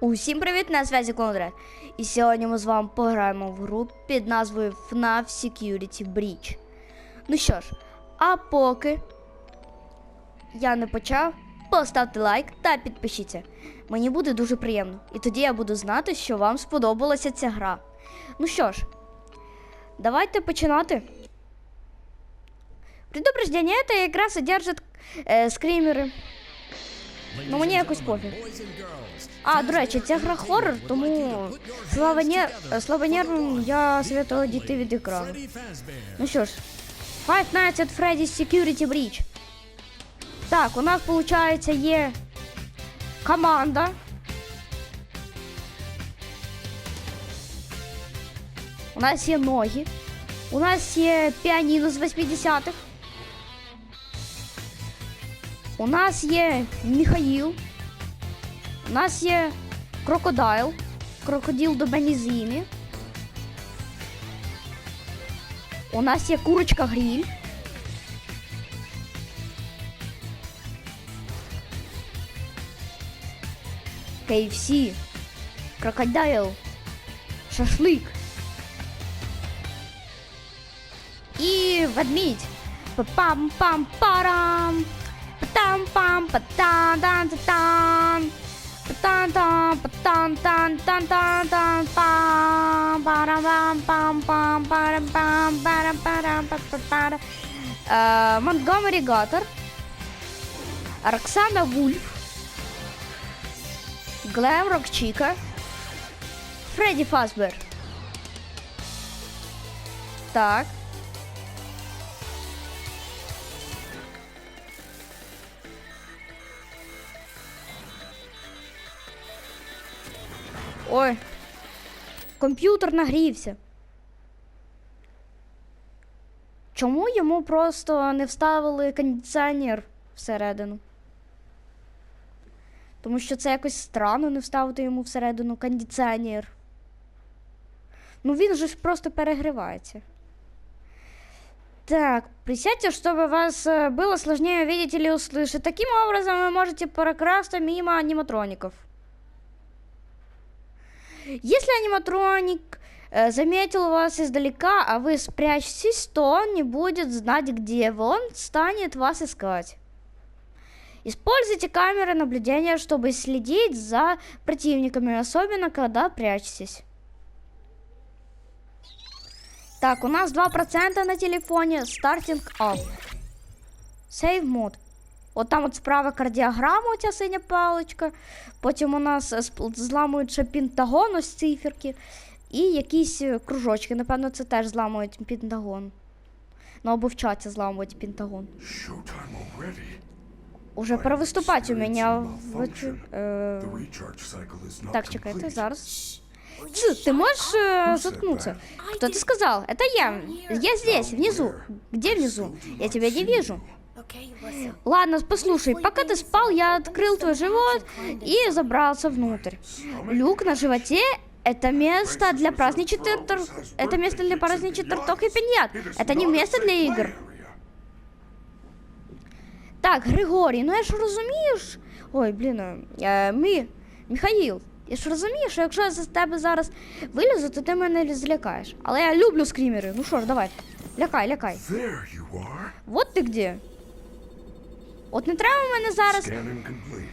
Усім привіт, на зв'язі Кондрат. І сьогодні ми з вами пограємо в гру під назвою FNAF Security Breach. Ну що ж, а поки я не почав, поставте лайк та підпишіться. Мені буде дуже приємно. І тоді я буду знати, що вам сподобалася ця гра. Ну що ж, давайте починати. Предупреждение, эта игра содержит э, скримеры. Ну мені якось пофіг. А, до речі, ця гра хоррор, тому слава, не... слава нервам я советую дійти від екрану. Ну що ж, Five Nights at Freddy's Security Breach. Так, у нас, виходить, є команда. У нас є ноги. У нас є піаніно з 80-х. У нас є Михаїл. У нас є крокодайл. Крокодил до бенізини. У нас є курочка гріль. KFC. Крокодайл. Шашлик. І ведмідь. Пам-пам-парам. Пам-пам, патан-дан-дан. Патан-тан, патан-тан-тан-тан-тан, пам, парам пам пам парам пам парам парам па па пара Е, Гаттер. Роксана Вульф. Глем Рок Чіка. Фредді Фазбер. Так. Ой. Комп'ютер нагрівся. Чому йому просто не вставили кондиціонер всередину? Тому що це якось странно не вставити йому всередину кондиціонер. Ну він же ж просто перегрівається. Так, присядьте, чтобы вас э, было сложнее видеть или услышать. Таким образом вы можете прокрасться мимо аниматроников. Если аниматроник э, заметил вас издалека, а вы спрячетесь, то он не будет знать, где вы. Он станет вас искать. Используйте камеры наблюдения, чтобы следить за противниками, особенно когда прячетесь. Так, у нас 2% на телефоне. Starting up. Save mode. От там от справа кардіограма, оця синя паличка. Потім у нас е, сп- зламують ще пентагон, ось циферки. І якісь е, кружочки. Напевно, це теж зламують пентагон. Ну або в чаті зламують пентагон. Showtime already. Уже пора виступати у мене в Malfunction. е, The recharge cycle is not Так, чекайте, complete. зараз. Ц, ты можешь э, заткнуться? Кто ты сказал? Это я. Я здесь, внизу. Где внизу? Я тебя не вижу. Okay, listen. Ладно, послушай, пока ты спал, я открыл твой живот и забрался внутрь. Люк на животе – это место для праздничных тор... Это место для праздничных тортов и пиньят. Это не место для игр. Так, Григорій, ну я ж розумієш. Ой, блін, е, ми, Михаїл, я ж розумію, що якщо я за тебе зараз вилізу, то ти мене злякаєш. Але я люблю скрімери. Ну що ж, давай. Лякай, лякай. There you are. Вот ти где. От не треба мене зараз.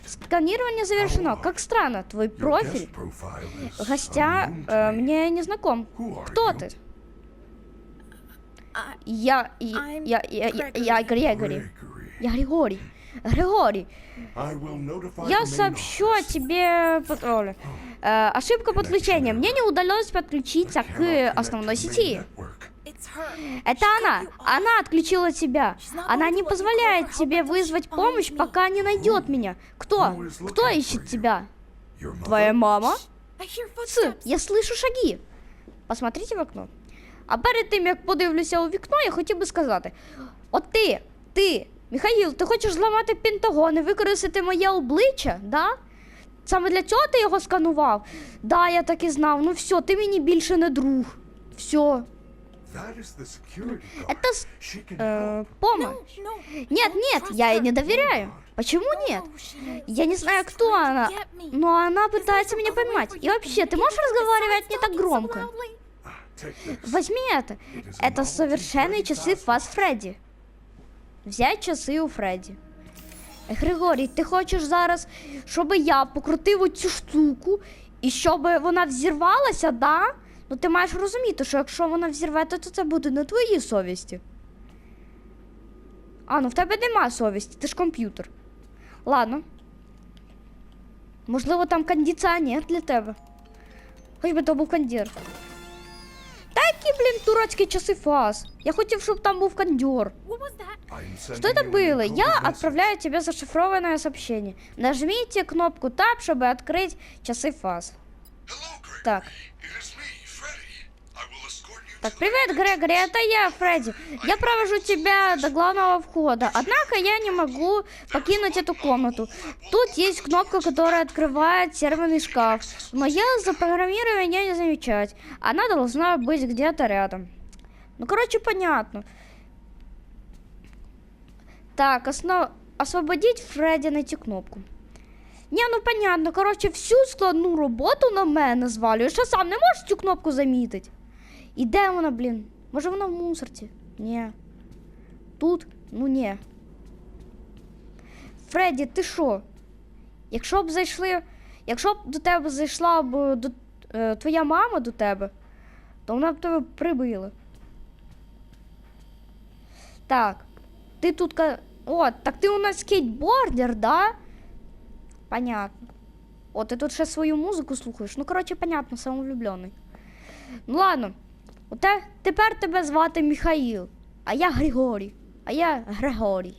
Сканирование завершено. Как странно, твой профиль гостя э, мне не знаком. Кто ты? Я, я, я, я, я, я Грегори. Я Григорий. Григорий, я сообщу о тебе патрулю. Э, ошибка подключения. Мне не удалось подключиться к основной сети. network. it's her. Это она. Она отключила тебя. Она не позволяет тебе вызвать помощь, пока не найдет меня. Кто? Кто ищет тебя? Your mother? Твоя мама? I hear Ц, footsteps. я слышу шаги. Посмотрите в окно. А перед тим, як подивлюся у вікно, я хотів би сказати: от ти, ти, Михаїл, ти хочеш зламати Пентагон і використати моє обличчя, да? Саме для цього ти його сканував? Да, я так і знав. Ну все, ти мені більше не друг. Все. Это с- She can э, help. помощь. No, no. Нет, don't нет, trust я ей her. не доверяю. Почему нет? No, she is. Я не знаю, She's кто trying to она, get me. но она Is there пытается some меня other way поймать. for И you to вообще, ты communicate можешь with her разговаривать besides не так talking so громко? loudly? Ah, take this. Возьми это. Это совершенные часы Фас Фредді. Взять часи у Фредді. Е, Григорій, ти хочеш зараз, щоб я покрутив оцю штуку і щоб вона взірвалася, да? Ну ти маєш розуміти, що якщо вона взірветься, то це буде на твоїй совісті. А, ну в тебе нема совісті, ти ж комп'ютер. Ладно. Можливо, там кондиціонер для тебе. Хоч би то був кондір. Та які, блін, турецькі часи фаз. Я хотів, щоб там був кондьор. What was that? I'm Что sending это you an было? Я encoded message. отправляю тебе зашифрованное сообщение. Нажмите кнопку Tab, чтобы открыть часы фаз. Hello, Gregory. Так. Так, to привет, Грегори, это я, Фредди. Я провожу тебя до главного входа. Однако я не могу покинуть эту комнату. Тут есть кнопка, которая открывает серверный шкаф. Но я запрограммирую ее не замечать. Она должна быть где-то рядом. Ну, короче, понятно. Так, основ... освободить Фредді найти кнопку. Ні, ну понятно, коротше, всю складну роботу на мене звалюєш, а сам не можеш цю кнопку замітити. І де вона, блін? Може вона в мусорці? Ні. Тут? Ну ні. Фредді, ти що? Якщо б зайшли. Якщо б до тебе зайшла б до, е, твоя мама до тебе, то вона б тебе прибила. Так. Ти тут. О, так ти у нас скейтбордер, да? Понятно. О, ти тут ще свою музику слухаєш. Ну, коротше, понятно, самовлюблений. Ну ладно. Оте, тепер тебе звати Міхаїл, а я Григорій, а я Григорій.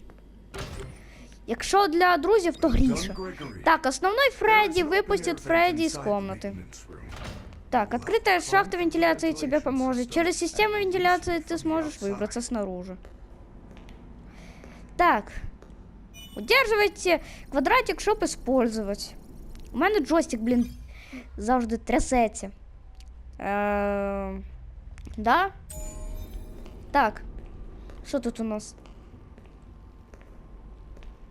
Якщо для друзів, то Done, Гріша. Gregory. Так, основной Фредди There's an выпустит open air Фредди vent из inside the комнаты. maintenance room. Так, открытая шахта вентиляции тебе поможет. Через систему вентиляции ты сможешь выбраться снаружи. Так. Удерживайте квадратик, щоб использовать. У мене джойстик, блін, завжди трясеться. Е, да? Так. Що тут у нас?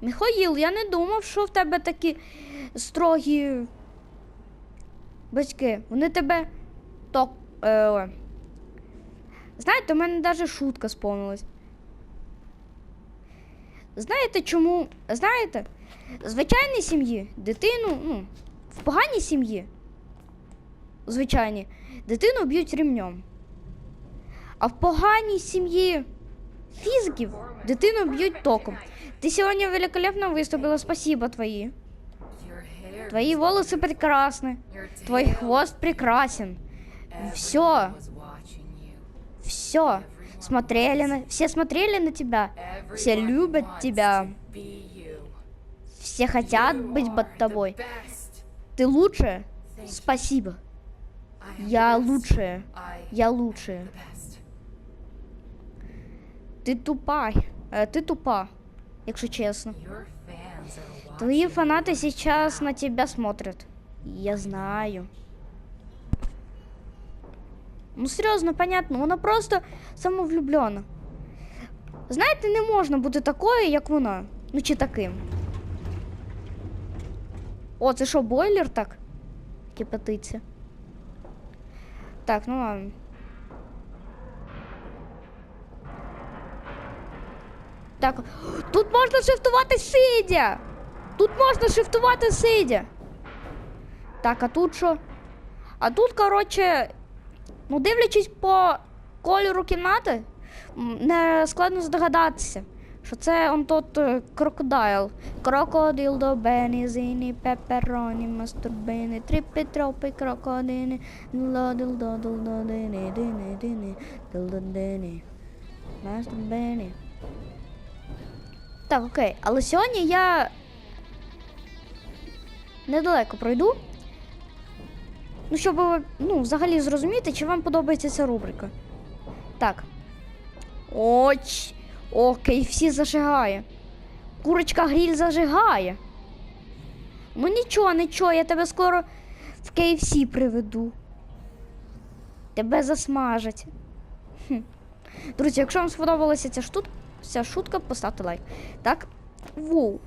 Михаїл, я не думав, що в тебе такі строгі батьки. Вони тебе ток. Е, знаєте, у мене навіть шутка сповнилась. Знаєте чому? Знаєте, в звичайній сім'ї дитину, ну, в поганій сім'ї, звичайній, дитину б'ють ремнем. А в поганій сім'ї фізиків дитину б'ють током. Ти сьогодні великолепно виступила, спасибо твої. Your hair, Твои волосы прекрасны. your Твой tail. хвост прекрасен. Все, Everyone was watching you. все. Смотрели на, все смотрели на тебя. Все Everyone любят wants тебя. to be you. Все хотят You быть are под the тобой. best. Ты лучшая. Thank you. Спасибо. I am Я the best. лучшая. I Я am лучшая. Ты тупа. Ты тупа, якщо честно. Твои фанаты сейчас на тебя смотрят. Я знаю. Ну серйозно, понятно, вона просто самовлюблена. Знаєте, не можна бути такою, як вона. Ну чи таким. О, це що, бойлер так? Кипятиться. Так, ну ладно. Так, тут можна шифтувати сидя. Тут можна шифтувати сидя. Так, а тут що? А тут, коротше, ну дивлячись по кольору кімнати, не складно здогадатися, що це он тот е, крокодайл. Крокодил до бені, зіні, пепероні, мастурбини, тріпи, тропи, крокодини, лодил, додини, дини, дини, дилдодини, мастурбини. Так, окей, але сьогодні я недалеко пройду. Ну, щоб ну, взагалі зрозуміти, чи вам подобається ця рубрика. Так. Оч. О, KFC зажигає. Курочка гріль зажигає. Ну нічого, нічого, я тебе скоро в KFC приведу. Тебе засмажать. Хм. Друзі, якщо вам сподобалася ця, штут... ця шутка, поставте лайк. Так, воу.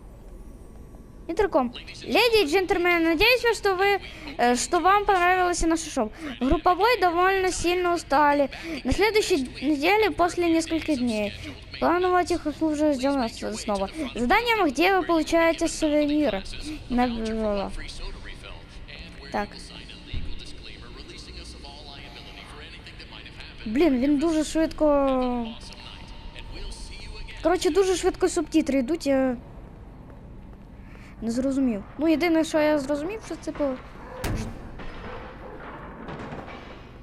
Интерком. Леди и джентльмены, надеюсь, что вы, э, что вам понравилось наше шоу. Групповой довольно сильно устали. На следующей неделе, после нескольких дней, плановать их уже сделано снова. Заданием, где вы получаете сувениры. На- Так. Блін, він дуже швидко. Коротше, дуже швидко субтитри йдуть. Я не зрозумів. Ну, єдине, що я зрозумів, що типу. ж-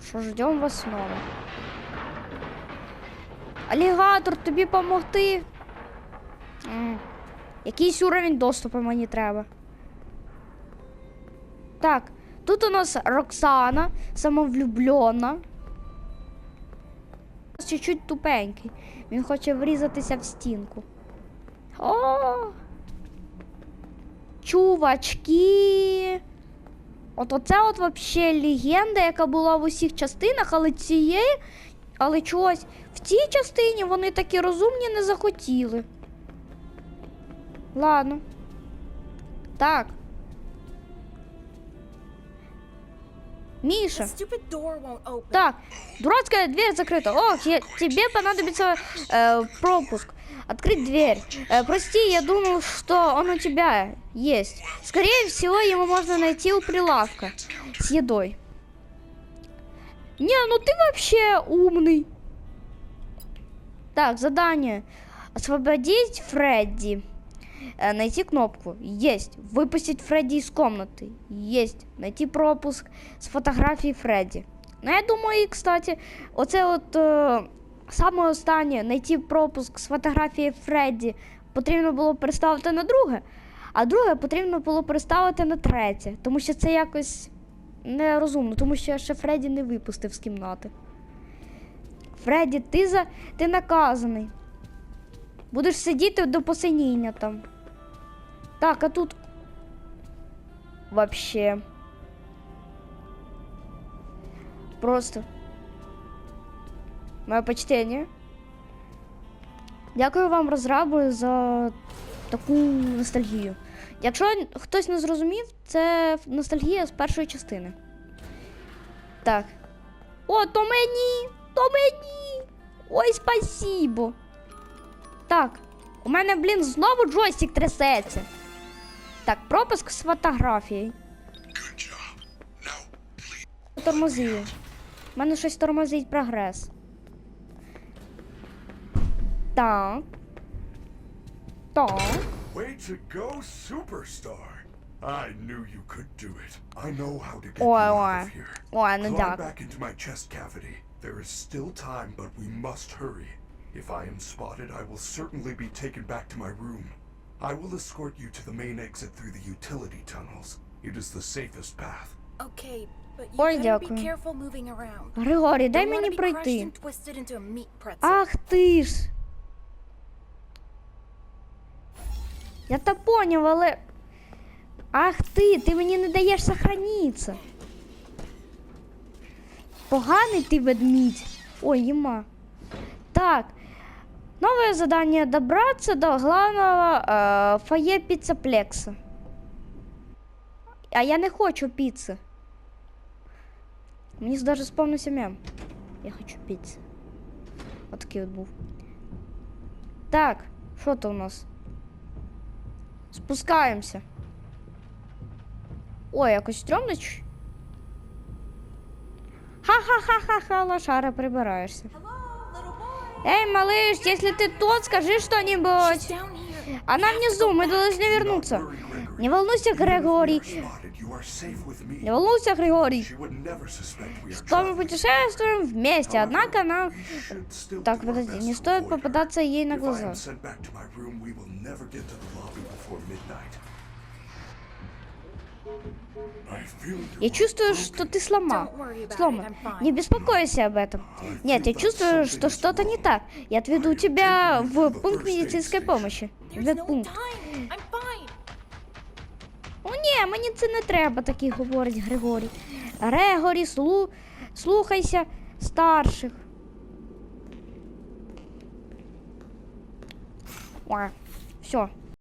Що ждем вас знову. Алігатор, тобі помогти. Якийсь уровень доступу мені треба. Так, тут у нас Роксана, самовлюблена. Чуть-чуть тупенький. Він хоче врізатися в стінку. О! Чувачки. От оце от вообще легенда, яка була в усіх частинах, але цієї, але чогось в цій частині вони такі розумні не захотіли. Ладно. Так. Open. Так, дурацкая дверь закрыта. Ох, я- тебе понадобится э, пропуск. Открыть дверь. Э, прости, я думал, что он у тебя есть. Скорее всего, его можно найти у прилавка с едой. Не, ну ты вообще умный. Так, задание. Освободить Фредди. Э, найти кнопку. Есть. Выпустить Фредди из комнаты. Есть. Найти пропуск з фотографії Фредді. Ну, я думаю, і, кстати, оце от е, саме останнє знайти пропуск з фотографії Фредді потрібно було переставити на друге, а друге потрібно було переставити на третє, тому що це якось нерозумно, тому що ще Фредді не випустив з кімнати. Фредді, ти за ти наказаний. Будеш сидіти до посиніння там. Так, а тут. Вообще. Просто. Моє почтення. Дякую вам, розраби, за таку ностальгію. Якщо хтось не зрозумів, це ностальгія з першої частини. Так. О, то мені! То мені! Ой, спасибо. Так. У мене, блін, знову джойстик трясеться. Так, пропуск з фотографією. Тормозію. У мене щось тормозить прогрес. Так. Так. Way to go, superstar. I knew you could do it. I know how to get Ой, you ой. out of here. Ой, ну Climb дякую. back into my chest cavity. There is still time, but we must hurry. If I am spotted, I will certainly be taken back to my room. I will escort you to the main exit through the utility tunnels. It is the safest path. Okay, but you Ой, better дякую. be careful moving around. Григорій, дай Don't wanna мені be crushed пройти. and twisted into a meat pretzel. Ах ти ж. Я то поняв, але. Ах ти, ти мені не даєш сохраниться. Поганий ти ведмідь. Ой, ема. Так. Новое задание добраться до главного э, фойе пиццеплекса. А я не хочу піци. Мені даже спомнився мем. Я хочу піци. Отакий от був. Так, що то у нас? Спускаємося. Ой, якось стрьомно. Ха-ха-ха-ха-ха, лошара, прибираєшся. Эй, малыш, если ты тут, скажи что-нибудь. She's down here. Она внизу, мы должны вернуться. Worry, Gregory. Не волнуйся, Even if we Григорий. are spotted, you are safe with me. Не волнуйся, Григорий. She would never suspect we are Что мы traveling. путешествуем вместе, однако нам... We should still Так, do our подожди, best не to стоит avoid her. попадаться ей на If I глаза. Я чувствую, что ты сломал. Сломан. Не беспокойся об этом. Нет, я чувствую, что что-то не так. Я отведу тебя в пункт медицинской помощи. Медпункт. О, ні, мені це не треба, такий говорить Григорій. Грегорі, слу... слухайся старших. О, все.